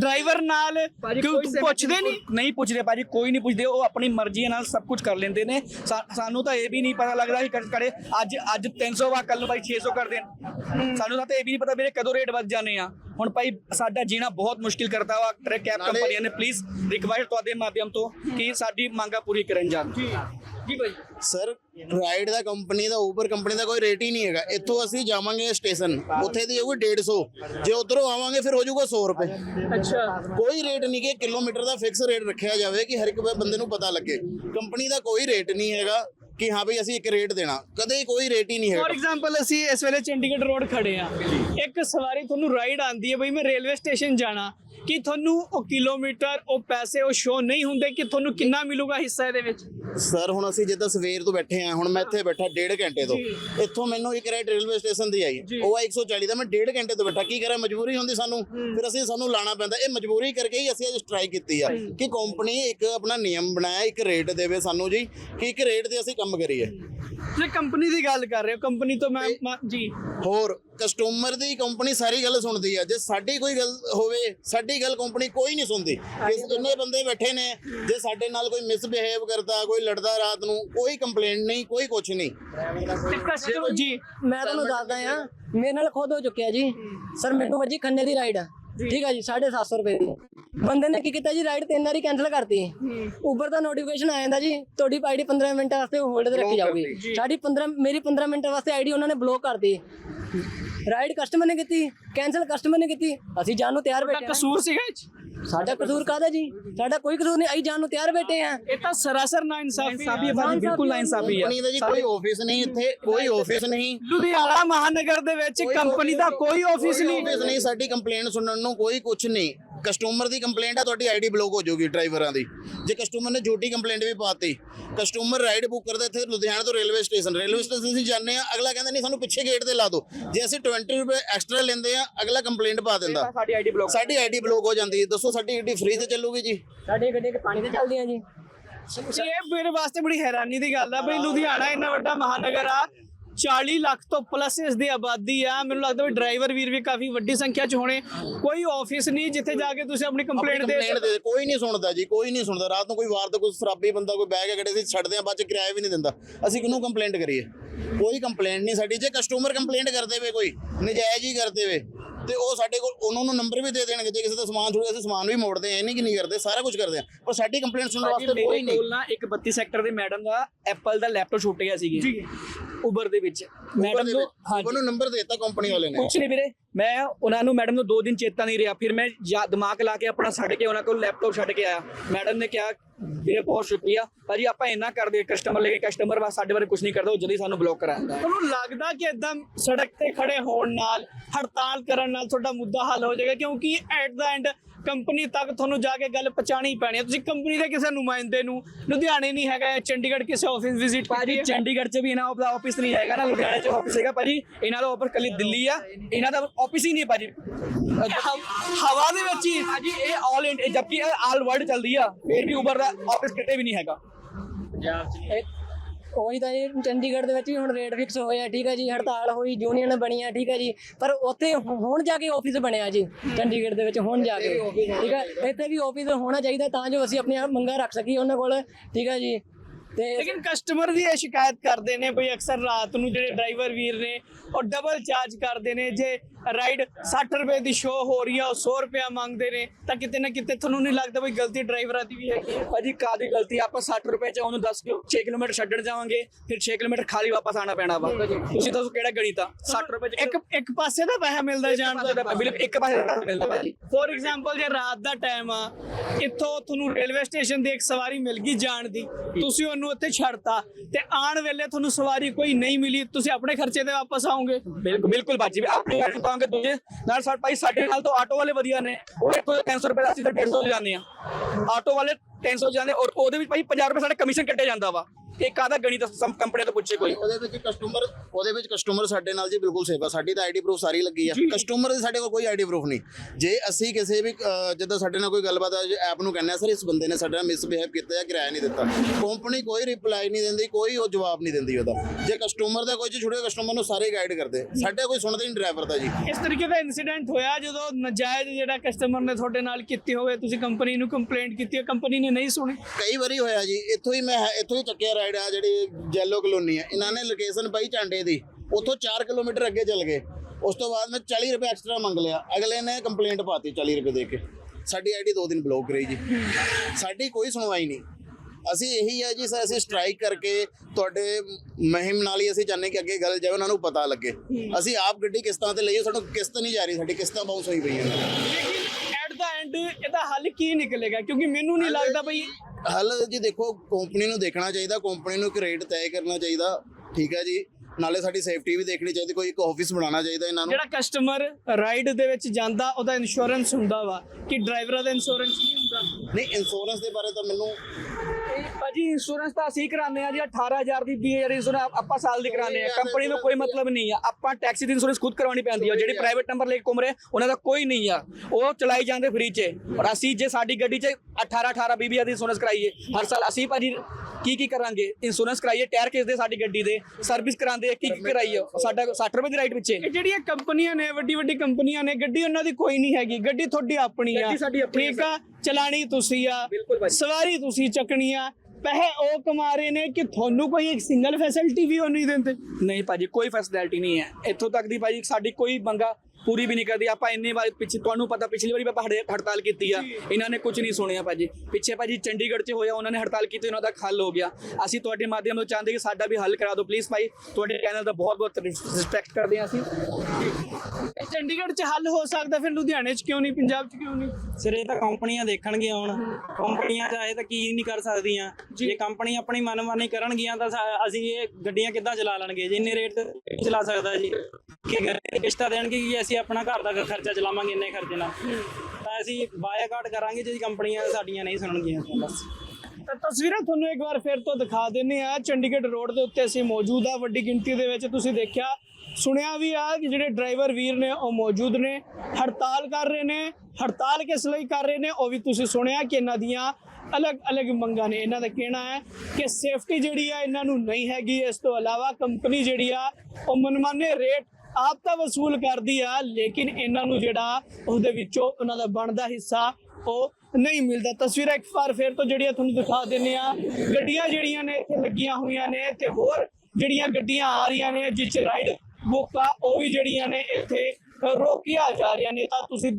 ਡਰਾਈਵਰ ਨਾਲ ਕਿਉਂ ਪੁੱਛਦੇ ਨਹੀਂ? ਨਹੀਂ ਪੁੱਛਦੇ ਭਾਜੀ ਕੋਈ ਨਹੀਂ ਪੁੱਛਦੇ ਉਹ ਆਪਣੀ ਮਰਜ਼ੀ ਨਾਲ ਸਭ ਕੁਝ ਕਰ ਲੈਂਦੇ ਨੇ। ਸਾਨੂੰ ਤਾਂ ਇਹ ਵੀ ਨਹੀਂ ਪਤਾ ਲੱਗਦਾ ਕਿ ਕਰੇ ਅੱਜ ਅੱਜ 300 ਵਾ ਕੱਲ ਨੂੰ ਭਾਈ 600 ਕਰ ਦੇਣ ਸਾਨੂੰ ਤਾਂ ਇਹ ਵੀ ਨਹੀਂ ਪਤਾ ਵੀਰੇ ਕਦੋਂ ਰੇਟ ਵੱਧ ਜਾਣੇ ਆ। ਹੁਣ ਭਾਈ ਸਾਡਾ ਜੀਣਾ ਬਹੁਤ ਮੁਸ਼ਕਿਲ ਕਰਦਾ ਵਾ। ਟਰੱਕ ਕੈਬ ਕੰਪਨੀਆਂ ਨੇ ਪਲੀਜ਼ ਰਿਕਵੈਸਟ ਤੁਹਾਡੇ ਮਾਧਿਅਮ ਤੋਂ ਕਿ ਸਾਡੀ ਮੰਗਾਂ ਪੂਰੀ ਕਰਨ ਜਾਣ। ਜੀ ਭਾਈ। ਸਰ ਰਾਈਡ ਦਾ ਕੰਪਨੀ ਦਾ ਉਬਰ ਕੰਪਨੀ ਦਾ ਕੋਈ ਰੇਟ ਹੀ ਨਹੀਂ ਹੈਗਾ। ਇੱਥੋਂ ਅਸੀਂ ਜਾਵਾਂਗੇ ਸਟੇਸ਼ਨ ਉੱਥੇ ਦੀ ਹੋਊਗੀ 150 ਜੇ ਉਧਰੋਂ ਆਵਾਂਗੇ ਫਿਰ ਹੋ ਜਾਊਗਾ 100 ਰੁਪਏ। ਅੱਛਾ। ਕੋਈ ਰੇਟ ਨਹੀਂ ਕਿ ਕਿਲੋਮੀਟਰ ਦਾ ਫਿਕਸ ਰੇਟ ਰੱਖਿਆ ਜਾਵੇ ਕਿ ਹਰ ਇੱਕ ਬੰਦੇ ਨੂੰ ਪਤਾ ਲੱਗੇ। ਕੰਪਨੀ ਦਾ ਕੋਈ ਰੇਟ ਨਹੀਂ ਹੈਗਾ ਕਿ ਹਾਂ ਬਈ ਅਸੀਂ ਇੱਕ ਰੇਟ ਦੇਣਾ। ਕਦੇ ਕੋਈ ਰੇਟ ਹੀ ਨਹੀਂ ਫੋਰ ਹੈਗਾ ਐਗਜ਼ਾਮਪਲ ਅਸੀਂ ਇਸ ਵੇਲੇ ਚੰਡੀਗੜ੍ਹ ਰੋਡ ਖੜੇ ਆ ਇੱਕ ਸਵਾਰੀ ਤੁਹਾਨੂੰ ਰਾਈਡ ਆਂਦੀ ਹੈ ਬਈ ਮੈਂ ਰੇਲਵੇ ਸਟੇਸ਼ਨ ਜਾਣਾ। ਕਿ ਤੁਹਾਨੂੰ ਉਹ ਕਿਲੋਮੀਟਰ ਉਹ ਪੈਸੇ ਉਹ ਸ਼ੋ ਨਹੀਂ ਹੁੰਦੇ ਕਿ ਤੁਹਾਨੂੰ ਕਿੰਨਾ ਮਿਲੂਗਾ ਹਿੱਸਾ ਇਹਦੇ ਵਿੱਚ? ਸਰ ਹੁਣ ਅਸੀਂ ਜਿੱਦਾਂ ਸਵੇਰ ਤੋਂ ਬੈਠੇ ਆ ਹੁਣ ਮੈਂ ਇੱਥੇ ਬੈਠਾ ਡੇਢ ਘੰਟੇ ਤੋਂ। ਇੱਥੋਂ ਮੈਨੂੰ ਇੱਕ ਰਾਈਡ ਰੇਲਵੇ ਸਟੇਸ਼ਨ ਦੀ ਆਈ। ਉਹ ਆ 140 ਦਾ ਮੈਂ ਡੇਢ ਘੰਟੇ ਤੋਂ ਬੈਠਾ। ਕੀ ਕਰਾਂ ਮਜਬੂਰੀ ਹੁੰਦੀ ਸਾਨੂੰ? ਫਿਰ ਅਸੀਂ ਸਾਨੂੰ ਲਾਣਾ ਪੈਂਦਾ। ਇਹ ਮਜਬੂਰੀ ਕਰਕੇ ਹੀ ਅਸੀਂ ਅੱਜ ਸਟ੍ਰਾਈਕ ਕੀਤੀ ਆ ਕਿ ਕੰਪਨੀ ਇੱਕ ਆਪਣਾ ਨਿਯਮ ਬਣਾਇਆ ਇੱਕ ਰੇਟ ਦੇਵੇ ਸਾਨੂੰ ਜੀ ਕਿ ਇੱਕ ਰੇਟ ਤੇ ਅਸੀਂ ਕੰਮ ਕਰੀਏ। ਜੇ ਕੰਪਨੀ ਦੀ ਗੱਲ ਕਰ ਰਹੇ ਹੋ ਕੰਪਨੀ ਤੋਂ ਮੈਂ- ਜੀ। ਹੋਰ ਕਸਟਮਰ ਦੀ ਕੰਪਨੀ ਸਾਰੀ ਗੱਲ ਸੁਣਦੀ ਆ। ਜੇ ਸਾਡੀ ਕੋਈ ਗੱਲ ਹੋਵੇ ਸਾਡੀ ਗੱਲ ਕੰਪਨੀ ਕੋਈ ਨਹੀਂ ਸੁਣਦੀ। ਇਸ ਇੰਨੇ ਬੰਦੇ ਬੈਠੇ ਨੇ ਜੇ ਸਾਡੇ ਨਾਲ ਕੋਈ ਮਿਸਬਿਹੇਵ ਕਰਦਾ ਕੋਈ ਲੜਦਾ ਰਾਤ ਨੂੰ ਕੋਈ ਕੰਪਲੇਂਟ ਨਹੀਂ ਕੋਈ ਕੁਝ ਨਹੀਂ। ਜੀ ਮੈਂ ਤੁਹਾਨੂੰ ਦੱਸਦਾ ਆ ਮੇਰੇ ਨਾਲ ਖੁਦ ਹੋ ਚੁੱਕਿਆ ਜੀ। ਸਰ ਮੈਨੂੰ ਵੱਜੀ ਖੰਨੇ ਦੀ ਰਾਈਡ ਠੀਕ ਆ ਜੀ 750 ਰੁਪਏ ਦੀ। ਬੰਦੇ ਨੇ ਕੀ ਕੀਤਾ ਜੀ ਰਾਈਡ ਤਿੰਨ ਵਾਰੀ ਕੈਨਸਲ ਕਰਤੀ। ਉਬਰ ਦਾ ਨੋਟੀਫਿਕੇਸ਼ਨ ਆ ਜਾਂਦਾ ਜੀ ਤੁਹਾਡੀ ਆਈਡੀ 15 ਮਿੰਟ ਵਾਸਤੇ ਹੋਲਡ ਤੇ ਰੱਖੀ ਜਾਊਗੀ। ਸਾਡੀ 15 ਮੇਰੀ 15 ਮਿੰਟ ਵਾਸਤੇ ਆਈਡੀ ਉਹਨਾਂ ਨੇ ਬਲੌਕ ਕਰਤੀ। ਰਾਈਡ ਕਸਟਮਰ ਨੇ ਕੀਤੀ ਕੈਨਸਲ ਕਸਟਮਰ ਨੇ ਕੀਤੀ ਅਸੀਂ ਜਾਣ ਨੂੰ ਤਿਆਰ ਬੈਠੇ ਹਾਂ ਕਸੂਰ ਸੀਗਾ? ਸਾਡਾ ਕਸੂਰ ਕਾਹਦਾ ਜੀ? ਸਾਡਾ ਕੋਈ ਕਸੂਰ ਨਹੀਂ ਅਸੀਂ ਜਾਣ ਨੂੰ ਤਿਆਰ ਬੈਠੇ ਆ ਇਹ ਤਾਂ ਸਰਾਸਰ ਨਾ ਇਨਸਾਫੀ ਭਾਜੀ ਬਿਲਕੁਲ ਨਾ ਇਨਸਾਫੀ ਕੰਪਨੀ ਦਾ ਜੀ ਕੋਈ ਆਫਿਸ ਨਹੀਂ ਇੱਥੇ ਕੋਈ ਆਫਿਸ ਨਹੀਂ। ਲੁਧਿਆਣਾ ਮਹਾਨਗਰ ਦੇ ਵਿੱਚ ਕੰਪਨੀ ਦਾ ਕੋਈ ਆਫਿਸ ਨਹੀਂ। ਆਫਿਸ ਨਹੀਂ ਸਾਡੀ ਕੰਪਲੇਂਟ ਸੁਣਨ ਨੂੰ ਕੋਈ ਕੁਝ ਨਹੀਂ। ਕਸਟਮਰ ਦੀ ਕੰਪਲੇਂਟ ਆ ਤੁਹਾਡੀ ਆਈਡੀ ਬਲੌਕ ਹੋ ਜਾਊਗੀ ਡਰਾਈਵਰਾਂ ਦੀ। ਜੇ ਕਸਟਮਰ ਨੇ ਝੂਠੀ ਕੰਪਲੇਂਟ ਵੀ ਪਾਤੀ ਕਸਟਮਰ ਰਾਈਡ ਬੁੱਕ ਕਰਦਾ ਇੱਥੇ ਲੁਧਿਆਣਾ ਤੋਂ ਰੇਲਵੇ ਸਟੇਸ਼ਨ ਰੇਲਵੇ ਸਟੇਸ਼ਨ ਅਸੀਂ ਜਾਂਦੇ ਆ ਅਗਲਾ ਕਹਿੰਦਾ ਨਹੀਂ ਸਾਨੂੰ ਪਿੱਛੇ ਗੇਟ ਤੇ ਲਾ ਦਿਓ। ਜੇ ਅਸੀਂ 20 ਰੁਪਏ ਐਕਸਟਰਾ ਲੈਂਦੇ ਆ ਅਗਲਾ ਕੰਪਲੇਂਟ ਪਾ ਦਿੰਦਾ। ਸਾਡੀ ਆਈਡੀ ਬਲੌਕ ਸਾਡੀ ਆਈਡੀ ਬਲੌਕ ਹੋ ਜਾਂਦੀ ਹੈ। ਦੱਸੋ ਸਾਡੀ ਆਈਡੀ ਫ੍ਰੀ ਤੇ ਚੱਲੂਗੀ ਜੀ? ਸਾਡੀ ਗੱਡੀ ਕਿ ਪਾਣੀ ਤੇ ਚੱਲਦੀਆਂ ਜੀ। ਇਹ ਮੇਰੇ ਵਾਸਤੇ ਬੜੀ ਹੈਰਾਨੀ ਦੀ ਗੱਲ ਆ ਬਈ ਲੁਧਿਆਣਾ ਇੰਨਾ ਵੱਡਾ ਮਹਾਨਗਰ ਆ 40 ਲੱਖ ਤੋਂ ਪਲੱਸ ਇਸ ਦੀ ਆਬਾਦੀ ਆ। ਮੈਨੂੰ ਲੱਗਦਾ ਵੀ ਡਰਾਈਵਰ ਵੀਰ ਵੀ ਕਾਫੀ ਵੱਡੀ ਸੰਖਿਆ 'ਚ ਹੋਣੇ। ਕੋਈ ਆਫਿਸ ਨਹੀਂ ਜਿੱਥੇ ਜਾ ਕੇ ਤੁਸੀਂ ਆਪਣੀ ਕੰਪਲੇਂਟ ਦੇ ਕੰਪਲੇਂਟ ਦੇ ਕੋਈ ਨਹੀਂ ਸੁਣਦਾ ਜੀ ਕੋਈ ਨਹੀਂ ਸੁਣਦਾ। ਰਾਤ ਨੂੰ ਕੋਈ ਵਾਰ ਤੋਂ ਕੋਈ ਸ਼ਰਾਬੀ ਬੰਦਾ ਕੋਈ ਬਹਿ ਕੇ ਗੜੇ ਸੀ ਛੱਡਦੇ ਆ ਬਾਅਦ ਚ ਕਿਰਾਇਆ ਵੀ ਨਹੀਂ ਦਿੰਦਾ। ਅਸੀਂ ਕਿਹਨੂੰ ਕੰਪਲੇਂਟ ਕਰੀਏ? ਕੋਈ ਕੰਪਲੇਂਟ ਨਹੀਂ ਸਾਡੀ। ਜੇ ਕਸਟਮਰ ਕੰਪਲੇਂਟ ਕਰਦੇ ਵੇ ਕੋਈ ਨਜਾਇਜ਼ ਹੀ ਕਰਦੇ ਵੇ ਤੇ ਉਹ ਸਾਡੇ ਕੋਲ ਉਹਨਾਂ ਨੂੰ ਨੰਬਰ ਵੀ ਦੇ ਦੇਣਗੇ ਜੇ ਕਿਸੇ ਦਾ ਸਮਾਨ ਛੁੱਟੇ ਅਸੀਂ ਸਮਾਨ ਵੀ ਮੋੜਦੇ ਆ ਇਹ ਨਹੀਂ ਕਿ ਨਹੀਂ ਕਰਦੇ ਸਾਰਾ ਕੁਝ ਕਰਦੇ ਆ ਪਰ ਸਾਡੀ ਕੰਪਲੇਂਟ ਸੁਣਨ ਵਾਸਤੇ ਕੋਈ ਨਹੀਂ। ਕੋਲ ਨਾ ਇੱਕ 32 ਸੈਕਟਰ ਦੇ ਮੈਡਮ ਦਾ ਐਪਲ ਦਾ ਲੈਪਟਾਪ ਛੁੱਟ ਗਿਆ ਸੀਗੀ। ਜੀ। ਉਬਰ ਦੇ ਵਿੱਚ। ਮੈਡਮ ਨੂੰ ਹਾਂਜੀ। ਉਹਨੂੰ ਨੰਬਰ ਦੇ ਦਿੱਤਾ ਕੰਪਨੀ ਵਾਲੇ ਨੇ। ਕੁਛ ਨਹੀਂ ਵੀਰੇ। ਮੈਂ ਉਹਨਾਂ ਨੂੰ, ਮੈਡਮ ਨੂੰ ਦੋ ਦਿਨ ਚੇਤਾ ਨਹੀਂ ਰਿਹਾ। ਫਿਰ ਮੈਂ ਯਾ- ਦਿਮਾਗ ਲਾ ਕੇ ਆਪਣਾ ਛੱਡ ਕੇ ਉਹਨਾਂ ਕੋਲ ਲੈਪਟਾਪ ਛੱਡ ਕੇ ਆਇਆ। ਮੈਡਮ ਨੇ ਕਿਹਾ, ਵੀਰੇ, ਬਹੁਤ ਸ਼ੁਕਰੀਆ। ਭਾਜੀ, ਆਪਾਂ ਇੰਨਾ ਕਰਦੇ ਕਸਟਮਰ ਲੈ ਕੇ ਕਸਟਮਰ ਵਾ ਸਾਡੇ ਬਾਰੇ ਕੁਝ ਨਹੀਂ ਕਰਦਾ, ਉਹ ਜਲਦੀ ਸਾਨੂੰ ਬਲੌਕ ਕਰਾਉਂਦਾ ਤੁਹਾਨੂੰ ਲੱਗਦਾ ਕਿ ਇਦਾਂ ਸੜਕ ਤੇ ਖੜੇ ਹੋਣ ਨਾਲ, ਹੜਤਾਲ ਕਰਨ ਨਾਲ ਤੁਹਾਡਾ ਮੁੱਦਾ ਹੱਲ ਹੋ ਜਾਏਗਾ? ਕਿਉਂਕਿ ਐਟ ਦਾ ਐਂਡ ਕੰਪਨੀ ਤੱਕ ਤੁਹਾਨੂੰ ਜਾ ਕੇ ਗੱਲ ਪਹੁੰਚਾਣੀ ਪੈਣੀ ਹੈ। ਤੁਸੀਂ ਕੰਪਨੀ ਦੇ ਕਿਸੇ ਨੁਮਾਇੰਦੇ ਨੂੰ ਲੁਧਿਆਣੇ ਨਹੀਂ ਹੈਗਾ ਜਾਂ ਚੰਡੀਗੜ੍ਹ ਕਿਸੇ ਆਫਿਸ ਵਿਜ਼ਿਟ ਭਾਜੀ ਚੰਡੀਗੜ੍ਹ 'ਚ ਵੀ ਇਹਨਾਂ ਦਾ ਆਫਿਸ ਨਹੀਂ ਹੈਗਾ ਨਾ ਲੁਧਿਆਣੇ 'ਚ ਆਫਿਸ ਹੈਗਾ ਭਾਜੀ। ਇਹਨਾਂ ਦਾ ਆਫਿਸ ਕੱਲੀ ਦਿੱਲੀ ਆ। ਇਹਨਾਂ ਦਾ ਆਫਿਸ ਹੀ ਨਹੀਂ ਭਾਜੀ। ਹਵਾ ਦੇ ਵਿੱਚ ਹੀ ਭਾਜੀ ਇਹ ਆਲ ਇੰਡੀਆ ਜਦਕਿ ਇਹ ਆਲ ਵਰਲਡ ਚੱਲਦੀ ਆ ਫਿਰ ਵੀ ਉਬਰ ਦਾ ਆਫਿਸ ਕਿਤੇ ਵੀ ਨਹੀਂ ਹੈਗਾ। ਇਹ- ਉਹੀ ਤਾਂ ਜੀ ਚੰਡੀਗੜ੍ਹ ਦੇ ਵਿੱਚ ਵੀ ਹੁਣ ਰੇਟ ਫਿਕਸ ਹੋਇਆ ਠੀਕ ਹੈ ਜੀ, ਹੜਤਾਲ ਹੋਈ ਯੂਨੀਅਨ ਬਣੀਆਂ, ਠੀਕ ਹੈ ਜੀ, ਪਰ ਉੱਥੇ ਹੁਣ ਜਾ ਕੇ ਆਫਿਸ ਬਣਿਆ ਜੀ, ਚੰਡੀਗੜ੍ਹ ਦੇ ਵਿੱਚ ਹੁਣ ਜਾ ਕੇ, ਠੀਕ ਹੈ ਇੱਥੇ ਵੀ ਆਫਿਸ ਹੋਣਾ ਚਾਹੀਦਾ ਤਾਂ ਜੋ ਅਸੀਂ ਆਪਣੀਆਂ ਮੰਗਾਂ ਰੱਖ ਸਕੀਏ ਉਹਨਾਂ ਕੋਲ, ਠੀਕ ਹੈ ਜੀ, ਤੇ ਲੇਕਿਨ ਕਸਟਮਰ ਵੀ ਇਹ ਸ਼ਿਕਾਇਤ ਕਰਦੇ ਨੇ, ਬਈ ਅਕਸਰ ਰਾਤ ਨੂੰ ਜਿਹੜੇ ਡਰਾਈਵਰ ਵੀਰ ਨੇ, ਉਹ ਡਬਲ ਚਾਰਜ ਕਰਦੇ ਨੇ, ਜੇ ਰਾਈਡ 60 ਰੁਪਏ ਦੀ ਸ਼ੋ ਹੋ ਰਹੀ ਆ ਉਹ 100 ਰੁਪਏ ਮੰਗਦੇ ਨੇ। ਤਾਂ ਕਿਤੇ ਨਾ ਕਿਤੇ ਤੁਹਾਨੂੰ ਨਹੀਂ ਲੱਗਦਾ ਬਈ ਗਲਤੀ ਡਰਾਈਵਰਾਂ ਦੀ ਵੀ ਹੈਗੀ ਹੈ। ਭਾਜੀ ਕਾਦੀ ਗਲਤੀ ਆਪਾਂ 60 ਰੁਪਏ ਚ ਉਹਨੂੰ 10 ਕਿਲੋ 6 ਕਿਲੋਮੀਟਰ ਛੱਡਣ ਜਾਵਾਂਗੇ ਫਿਰ 6 ਕਿਲੋਮੀਟਰ ਖਾਲੀ ਵਾਪਸ ਆਣਾ ਪੈਣਾ ਵਾ। ਤੁਸੀਂ ਦੱਸੋ ਕਿਹੜਾ ਗਣਿਤ ਆ 60 ਰੁਪਏ ਚ ਇੱਕ ਇੱਕ ਪਾਸੇ ਦਾ ਪੈਸਾ ਮਿਲਦਾ ਜਾਣ ਦਾ। ਬਿਲਕੁਲ ਇੱਕ ਪਾਸੇ ਦਾ ਮਿਲਦਾ ਭਾਜੀ। ਫੋਰ ਐਗਜ਼ਾਮਪਲ ਜੇ ਰਾਤ ਦਾ ਟਾਈਮ ਆ ਇੱਥੋਂ ਤੁਹਾਨੂੰ ਰੇਲਵੇ ਸਟੇਸ਼ਨ ਦੀ ਇੱਕ ਸਵਾਰੀ ਮਿਲ ਗਈ ਜਾਣ ਦੀ। ਤੁਸੀਂ ਉਹਨੂੰ ਉੱਥੇ ਛੱਡਤਾ ਤੇ ਆਉਣ ਵੇਲੇ ਤੁਹਾਨੂੰ ਸਵਾਰੀ ਕੋਈ ਨਹੀਂ ਮਿਲੀ ਤੁਸੀਂ ਆਪਣੇ ਖਰਚੇ ਤੇ ਵਾਪਸ ਆਓਗੇ। ਬਿਲਕੁਲ ਬਿਲਕੁਲ ਭਾਜੀ ਵੀ ਆਪਣੇ ਘਰ ਦੂਜੇ। ਨਾਲ ਸਾਡੇ ਭਾਈ ਸਾਡੇ ਨਾਲ ਤਾਂ ਆਟੋ ਵਾਲੇ ਵਧੀਆ ਨੇ। ਉਹ ਇੱਥੋਂ 300 ਰੁਪਏ ਦਾ ਅਸੀਂ ਤਾਂ 150 ਜਾਂਦੇ ਆ ਆਟੋ ਵਾਲੇ 300 ਜਾਂਦੇ ਔਰ ਉਹਦੇ ਵਿੱਚ ਭਾਈ 50 ਰੁਪਏ ਸਾਡਾ ਕਮਿਸ਼ਨ ਕੱਟੇ ਜਾਂਦਾ ਵਾ। ਇਹ ਕਾਹਦਾ ਗਣਿਤ ਕੰਪਨੀ ਤੋਂ ਪੁੱਛੇ ਕੋਈ। ਉਹਦੇ ਵਿੱਚ ਕਸਟਮਰ ਉਹਦੇ ਵਿੱਚ ਕਸਟਮਰ ਸਾਡੇ ਨਾਲ ਜੀ ਬਿਲਕੁਲ ਸੇਫ ਆ। ਸਾਡੀ ਤਾਂ ਆਈਡੀ ਪ੍ਰੂਫ ਸਾਰੀ ਲੱਗੀ ਆ। ਕਸਟਮਰ ਦੇ ਸਾਡੇ ਕੋਲ ਕੋਈ ਆਈਡੀ ਪ੍ਰੂਫ ਨਹੀਂ। ਜੇ ਅਸੀਂ ਕਿਸੇ ਵੀ ਜਿੱਦਾਂ ਸਾਡੇ ਨਾਲ ਕੋਈ ਗੱਲਬਾਤ ਆ ਐਪ ਨੂੰ ਕਹਿੰਦੇ ਆ ਸਰ ਇਸ ਬੰਦੇ ਨੇ ਸਾਡੇ ਨਾਲ ਮਿਸਬਿਹੇਵ ਕੀਤਾ ਜਾਂ ਕਿਰਾਇਆ ਨਹੀਂ ਦਿੱਤਾ। ਕੰਪਨੀ ਕੋਈ ਰਿਪਲਾਈ ਨਹੀਂ ਦਿੰਦੀ ਕੋਈ ਉਹ ਜਵਾਬ ਨਹੀਂ ਦਿੰਦੀ ਉਹਦਾ। ਜੇ ਕਸਟਮਰ ਦਾ ਕੋਈ ਛੁੱਟੇ ਕਸਟਮਰ ਨੂੰ ਸਾਰੇ ਗਾਈਡ ਕਰਦੇ। ਸਾਡੇ ਕੋਈ ਸੁਣਦੇ ਨਹੀਂ ਡਰਾਈਵਰ ਦਾ ਜੀ। ਇਸ ਤਰੀਕੇ ਦਾ ਇਨਸੀਡੈਂਟ ਹੋਇਆ ਜਦੋਂ ਨਜਾਇਜ਼ ਜਿਹੜਾ ਕਸਟਮਰ ਨੇ ਤੁਹਾਡੇ ਨਾਲ ਕੀਤੀ ਹੋਵੇ ਤੁਸੀਂ ਕੰਪਨੀ ਨੂੰ ਕੰਪਲੇਂਟ ਕੀਤੀ ਹੈ ਕੰਪਨੀ ਨੇ ਨਹੀਂ ਸੁਣੀ? ਕਈ ਵਾਰੀ ਹੋਇਆ ਜੀ। ਇੱਥੋਂ ਹੀ ਮੈਂ ਇੱਥੋਂ ਹੀ ਚੱਕਿਆ ਰਾਈਡ ਆ ਜਿਹੜੀ ਜੈਲੋ ਕਲੋਨੀ ਆ ਇਹਨਾਂ ਨੇ ਲੋਕੇਸ਼ਨ ਪਾਈ ਝਾਂਡੇ ਦੀ ਉੱਥੋਂ 4 ਕਿਲੋਮੀਟਰ ਅੱਗੇ ਚੱਲ ਗਏ। ਉਸ ਤੋਂ ਬਾਅਦ ਮੈਂ 40 ਰੁਪਏ ਐਕਸਟਰਾ ਮੰਗ ਲਿਆ ਅਗਲੇ ਨੇ ਕੰਪਲੇਂਟ ਪਾਤੀ 40 ਰੁਪਏ ਦੇ ਕੇ। ਸਾਡੀ ਆਈਡੀ ਦੋ ਦਿਨ ਬਲੌਕ ਰਹੀ ਜੀ। ਸਾਡੀ ਕੋਈ ਸੁਣਵਾਈ ਨਹੀਂ। ਅਸੀਂ ਇਹੀ ਹੈ ਜੀ ਸਰ ਅਸੀਂ ਸਟ੍ਰਾਈਕ ਕਰਕੇ ਤੁਹਾਡੇ ਮਹਿਮ ਨਾਲ ਹੀ ਅਸੀਂ ਚਾਹੁੰਦੇ ਕਿ ਅੱਗੇ ਗੱਲ ਜਾਵੇ ਉਹਨਾਂ ਨੂੰ ਪਤਾ ਲੱਗੇ। ਅਸੀਂ ਆਪ ਗੱਡੀ ਕਿਸ਼ਤਾਂ ਤੇ ਲਈਏ ਸਾਨੂੰ ਕਿਸ਼ਤ ਨਹੀਂ ਜਾ ਰਹੀ ਸਾਡੀ ਕਿਸ਼ਤਾਂ ਬਾਉਂਸ ਹੋਈ ਪਈਆਂ ਨੇ। ਐਂਡ ਇਹਦਾ ਹੱਲ ਕੀ ਨਿਕਲੇਗਾ? ਕਿਉਂਕਿ ਮੈਨੂੰ ਨਹੀਂ ਲੱਗਦਾ ਬਈ ਹੱਲ ਜੀ ਦੇਖੋ ਕੰਪਨੀ ਨੂੰ ਦੇਖਣਾ ਚਾਹੀਦਾ ਕੰਪਨੀ ਨੂੰ ਇੱਕ ਰੇਟ ਤੈਅ ਕਰਨਾ ਚਾਹੀਦਾ ਠੀਕ ਹੈ ਜੀ? ਨਾਲੇ ਸਾਡੀ ਸੇਫਟੀ ਵੀ ਦੇਖਣੀ ਚਾਹੀਦੀ ਕੋਈ ਇੱਕ ਆਫਿਸ ਬਣਾਉਣਾ ਚਾਹੀਦਾ ਇਹਨਾਂ ਨੂੰ। ਜਿਹੜਾ ਕਸਟਮਰ ਰਾਈਡ ਦੇ ਵਿੱਚ ਜਾਂਦਾ ਉਹਦਾ ਇੰਸ਼ੋਰੈਂਸ ਹੁੰਦਾ ਵਾ ਕਿ ਡਰਾਈਵਰਾਂ ਦਾ ਇੰਸ਼ੋਰੈਂਸ ਨਹੀਂ ਹੁੰਦਾ? ਨਹੀਂ ਇੰਸ਼ੋਰੈਂਸ ਦੇ ਬਾਰੇ ਤਾਂ ਮੈਨੂੰ ਭਾਜੀ ਇੰਸ਼ੋਰੈਂਸ ਤਾਂ ਅਸੀਂ ਕਰਾਉਂਦੇ ਆ ਜੀ 18000 ਦੀ 20000 ਇੰਸ਼ੋਰੈਂਸ ਆਪਾਂ ਸਾਲ ਦੀ ਕਰਾਉਂਦੇ ਆ ਕੰਪਨੀ ਨੂੰ ਕੋਈ ਮਤਲਬ ਨਹੀਂ ਆ। ਆਪਾਂ ਟੈਕਸੀ ਦੀ ਇੰਸ਼ੋਰੈਂਸ ਖੁਦ ਕਰਵਾਉਣੀ ਪੈਂਦੀ ਆ। ਜਿਹੜੀ ਪ੍ਰਾਈਵੇਟ ਨੰਬਰ ਲੈ ਕੇ ਘੁੰਮ ਰਹੇ ਉਹਨਾਂ ਦਾ ਕੋਈ ਨਹੀਂ ਆ। ਉਹ ਚਲਾਈ ਜਾਂਦੇ ਫ੍ਰੀ 'ਚ। ਔਰ ਅਸੀਂ ਜੇ ਸਾਡੀ ਗੱਡੀ 'ਚ 18 18 20000 ਦੀ ਇੰਸ਼ੋਰੈਂਸ ਕਰਾਈਏ ਹਰ ਸਾਲ ਅਸੀਂ ਭਾਜੀ ਕੀ ਕੀ ਕਰਾਂਗੇ? ਇੰਸ਼ੋਰੈਂਸ ਕਰਾਈਏ ਟਾਇਰ ਕਿਸ ਦੇ ਸਾਡੀ ਗੱਡੀ ਦੇ ਸਰਵਿਸ ਕਰਾਉਂਦੇ ਆ ਕੀ ਕੀ ਕਰਾਈਏ? ਸਾਡਾ 60 ਰੁਪਏ ਦੀ ਰਾਈਟ ਪਿੱਛੇ। ਇਹ ਜਿਹੜੀਆਂ ਕੰਪਨੀਆਂ ਨੇ ਵੱਡੀ ਵੱਡੀ ਕੰਪਨੀਆਂ ਨੇ ਗੱਡੀ ਉਹਨਾਂ ਦੀ ਕੋਈ ਨਹੀਂ ਹੈਗੀ। ਗੱਡੀ ਤੁਹਾਡੀ ਆਪਣੀ ਆ। ਗੱਡੀ ਸਾਡੀ ਆਪਣੀ ਆ ਠੀਕ ਆ? ਚਲਾਣੀ ਤੁਸੀਂ ਆ। ਸਵਾਰੀ ਤੁਸੀਂ ਚੱਕਣੀ ਆ। ਪੈਸੇ ਉਹ ਕਮਾ ਰਹੇ ਨੇ ਕਿ ਤੁਹਾਨੂੰ ਕੋਈ ਇੱਕ ਸਿੰਗਲ ਫੈਸਿਲਿਟੀ ਵੀ ਉਹ ਨਹੀਂ ਦਿੰਦੇ। ਨਹੀਂ ਭਾਜੀ, ਕੋਈ ਫੈਸਿਲਿਟੀ ਨਹੀਂ ਹੈ। ਇੱਥੋਂ ਤੱਕ ਦੀ ਭਾਜੀ, ਸਾਡੀ ਕੋਈ ਮੰਗਾ ਪੂਰੀ ਵੀ ਨਹੀਂ ਕਰਦੀ। ਆਪਾਂ ਇੰਨੇ ਵਾਰ ਪਿੱਛੇ ਤੁਹਾਨੂੰ ਪਤਾ ਪਿਛਲੀ ਵਾਰੀ ਆਪਾਂ ਹੜੇ- ਹੜਤਾਲ ਕੀਤੀ ਆ। ਇਹਨਾਂ ਨੇ ਕੁਝ ਨਹੀਂ ਸੁਣਿਆ ਭਾਜੀ। ਪਿੱਛੇ ਭਾਜੀ ਚੰਡੀਗੜ੍ਹ 'ਚ ਹੋਇਆ ਉਹਨਾਂ ਨੇ ਹੜਤਾਲ ਕੀਤੀ ਉਹਨਾਂ ਦਾ ਹੱਲ ਹੋ ਗਿਆ। ਅਸੀਂ ਤੁਹਾਡੇ ਮਾਧਿਅਮ ਤੋਂ ਚਾਹੁੰਦੇ ਕਿ ਸਾਡਾ ਵੀ ਹੱਲ ਕਰਾ ਦਿਓ ਪਲੀਜ਼ ਭਾਈ। ਤੁਹਾਡੇ ਚੈਨਲ ਦਾ ਬਹੁਤ ਬਹੁਤ ਰਿਸਪੈਕਟ ਕਰਦੇ ਹਾਂ ਅਸੀਂ। ਚੰਡੀਗੜ੍ਹ 'ਚ ਹੱਲ ਹੋ ਸਕਦਾ ਫਿਰ ਲੁਧਿਆਣੇ 'ਚ ਕਿਉਂ ਨਹੀਂ ਪੰਜਾਬ 'ਚ ਕਿਉਂ ਨਹੀਂ? ਸਰ ਇਹ ਤਾਂ ਕੰਪਨੀਆਂ ਦੇਖਣਗੀਆਂ ਹੁਣ। ਕੰਪਨੀਆਂ ਚਾਹੇ ਤਾਂ ਕੀ ਨਹੀਂ ਕਰ ਸਕਦੀਆਂ। ਜੇ। ਕੰਪਨੀ ਆਪਣੀ ਮਨਮਾਨੀ ਕਰਨਗੀਆਂ ਤਾਂ ਅਸੀਂ ਇਹ ਗੱਡੀਆਂ ਕਿੱਦਾਂ ਚਲਾ ਲੈਣਗੇ? ਜੇ ਇੰਨੇ ਰੇਟ ਤੇ ਚਲਾ ਸਕਦਾ ਜੀ। ਕਿ ਘਰ ਦੀ ਕਿਸ਼ਤਾਂ ਦੇਣਗੇ ਕਿ ਅਸੀਂ ਆਪਣਾ ਘਰ ਦਾ ਖਰਚਾ ਚਲਾਵਾਂਗੇ ਇੰਨੇ ਖਰਚੇ ਨਾਲ। ਤਾਂ ਅਸੀਂ ਬਾਇਕਾਟ ਕਰਾਂਗੇ ਜੇ ਕੰਪਨੀਆਂ ਸਾਡੀਆਂ ਨਹੀਂ ਸੁਣਨਗੀਆਂ ਬਸ। ਤਾਂ ਤਸਵੀਰਾਂ ਤੁਹਾਨੂੰ ਇੱਕ ਵਾਰ ਫਿਰ ਤੋਂ ਦਿਖਾ ਦਿੰਨੇ ਆ ਚੰਡੀਗੜ੍ਹ ਰੋਡ ਦੇ ਉੱਤੇ ਅਸੀਂ ਮੌਜੂਦ ਆ ਵੱਡੀ ਗਿਣਤੀ ਦੇ ਵਿੱਚ ਤੁਸੀਂ ਦੇਖਿਆ ਸੁਣਿਆ ਵੀ ਆ ਕਿ ਜਿਹੜੇ ਡਰਾਈਵਰ ਵੀਰ ਨੇ ਉਹ ਮੌਜੂਦ ਨੇ। ਹੜਤਾਲ ਕਰ ਰਹੇ ਨੇ। ਹੜਤਾਲ ਕਿਸ ਲਈ ਕਰ ਰਹੇ ਨੇ ਉਹ ਵੀ ਤੁਸੀਂ ਸੁਣਿਆ ਕਿ ਇਹਨਾਂ ਦੀਆਂ ਅਲੱਗ-ਅਲੱਗ ਮੰਗਾਂ ਨੇ। ਇਹਨਾਂ ਦਾ ਕਹਿਣਾ ਹੈ ਕਿ ਸੇਫਟੀ ਜਿਹੜੀ ਆ ਇਹਨਾਂ ਨੂੰ ਨਹੀਂ ਹੈਗੀ। ਇਸ ਤੋਂ ਇਲਾਵਾ ਕੰਪਨੀ ਜਿਹੜੀ ਆ ਉਹ ਮਨਮਾਨੇ ਰੇਟ ਆਪ ਤਾਂ ਵਸੂਲ ਕਰਦੀ ਆ, ਲੇਕਿਨ ਇਹਨਾਂ ਨੂੰ ਜਿਹੜਾ ਉਹਦੇ ਵਿੱਚੋਂ ਉਹਨਾਂ ਦਾ ਬਣਦਾ ਹਿੱਸਾ ਉਹ ਨਹੀਂ ਮਿਲਦਾ। ਤਸਵੀਰਾਂ ਇੱਕ ਵਾਰ ਫੇਰ ਤੋਂ ਜਿਹੜੀਆਂ ਤੁਹਾਨੂੰ ਦਿਖਾ ਦਿੰਨੇ ਆ, ਗੱਡੀਆਂ ਜਿਹੜੀਆਂ ਨੇ ਇੱਥੇ ਲੱਗੀਆਂ ਹੋਈਆਂ ਨੇ ਤੇ ਹੋਰ ਜਿਹੜੀਆਂ ਗੱਡੀਆਂ ਆ ਰਹੀਆਂ ਨੇ ਜਿਸ 'ਚ ਰਾਈਡ ਬੁੱਕ ਆ, ਉਹ ਵੀ ਜਿਹੜੀਆਂ ਨੇ ਇੱਥੇ ਰੋਕੀਆਂ ਜਾ ਰਹੀਆਂ ਨੇ। ਤਾਂ ਤੁਸੀਂ